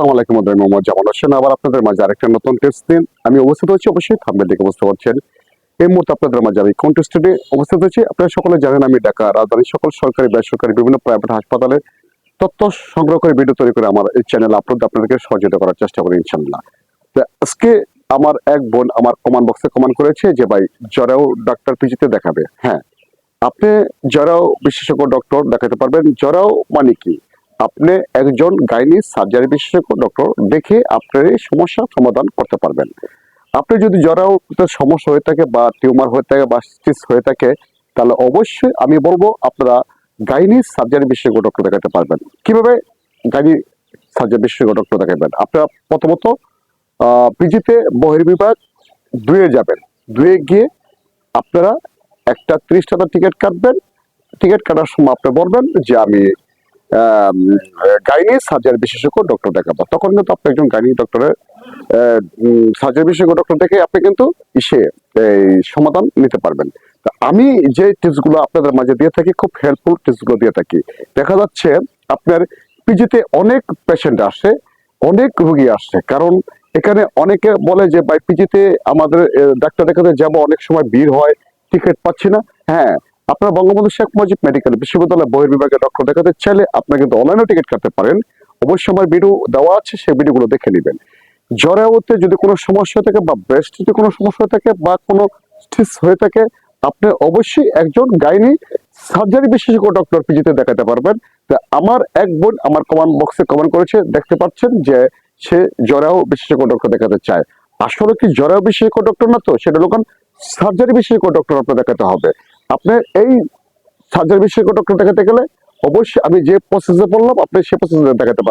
আসসালামু আলাইকুম আমি মোহাম্মদ জামাল হোসেন আবার আপনাদের মাঝে আরেকটা নতুন টেস্ট দিন আমি উপস্থিত হচ্ছি, অবশ্যই থাম্বেল দিকে বুঝতে পারছেন এই মুহূর্তে আপনাদের মাঝে আমি কন্টেস্টেডে উপস্থিত হচ্ছি। আপনারা সকলে জানেন, আমি ঢাকা রাজধানীর সকল সরকারি, বেসরকারি, বিভিন্ন প্রাইভেট হাসপাতালে তথ্য সংগ্রহ করে ভিডিও তৈরি করে আমার এই চ্যানেল আপলোড আপনাদেরকে সহযোগিতা করার চেষ্টা করি ইনশাল্লাহ তো আজকে আমার এক বোন আমার কমান বক্সে কমান করেছে যে, ভাই জ্বরেও ডাক্তার পিজিতে দেখাবে। হ্যাঁ আপনি জ্বরেও বিশেষজ্ঞ ডক্টর দেখাতে পারবেন। জ্বরেও মানে কি? আপনি একজন গাইনি সার্জারি বিশেষজ্ঞ ডক্টর দেখে আপনার এই সমস্যার সমাধান করতে পারবেন। আপনি যদি জ্বরাও সমস্যা হয়ে থাকে বা টিউমার হয়ে থাকে বা স্টিস হয়ে থাকে, তাহলে অবশ্যই আমি বলব আপনারা গাইনি সার্জারি বিশেষজ্ঞ ডক্টর দেখাতে পারবেন। কীভাবে গাইনি সার্জারি বিশেষজ্ঞ ডক্টর দেখাবেন? আপনারা প্রথমত পিজিতে বহির্বিভাগ দুয়ে যাবেন। দুয়ে গিয়ে আপনারা একটা ত্রিশ টাকা টিকিট কাটবেন। টিকিট কাটার সময় আপনি বলবেন যে আমি গাইনি, সার্জারি বিশেষজ্ঞ ডক্টর দেখাবো। তখন কিন্তু আপনি একজন গাইনি ডক্টরের সার্জারি বিশেষজ্ঞ ডক্টর দেখে আপনি কিন্তু ইসে, এই, সমাধান নিতে পারবেন। আমি যে টিপসগুলো আপনাদের মাঝে দিয়ে থাকি, খুব হেল্পফুল টিপসগুলো দিয়ে থাকি। দেখা যাচ্ছে, আপনার পিজিতে অনেক পেশেন্ট আসে, অনেক রুগী আসছে কারণ এখানে অনেকে বলে যে, ভাই, পিজিতে আমাদের ডাক্তার দেখাতে যাব, অনেক সময় ভিড় হয় টিকিট পাচ্ছি না। হ্যাঁ আপনার বঙ্গবন্ধু শেখ মুজিব মেডিকেল বিশ্ববিদ্যালয় বহির্বিভাগে ডক্টর দেখাতে চাইলে আপনি কিন্তু অনলাইনে টিকিট কাটতে পারেন। অবশ্যই আমার ভিডিও দেওয়া আছে, সেই ভিডিওগুলো দেখে নেবেন। জ্বরাওতে যদি কোনো সমস্যা থাকে বা ব্রেস্ট যদি কোনো সমস্যা থাকে বা কোনো স্টিস হয়ে থাকে, আপনি অবশ্যই একজন গাইনি সার্জারি বিশেষজ্ঞ ডক্টর পিজিতে দেখাতে পারবেন। আমার এক বোন আমার কমেন্ট বক্সে কমেন্ট করেছে, দেখতে পাচ্ছেন যে সে জ্বরাও বিশেষজ্ঞ ডক্টর দেখাতে চায়। আসলে কি জ্বরাও বিশেষজ্ঞ ডক্টর না তো? সেটা লোকান সার্জারি বিশেষজ্ঞ ডক্টর আপনার দেখাতে হবে। আপনি এই সার্জারি বিশেষজ্ঞ ডক্টর দেখাতে গেলে অবশ্যই আমি যে প্রসেসে পড়লাম, আপনি সে প্রসেসে দেখাতে পারবেন।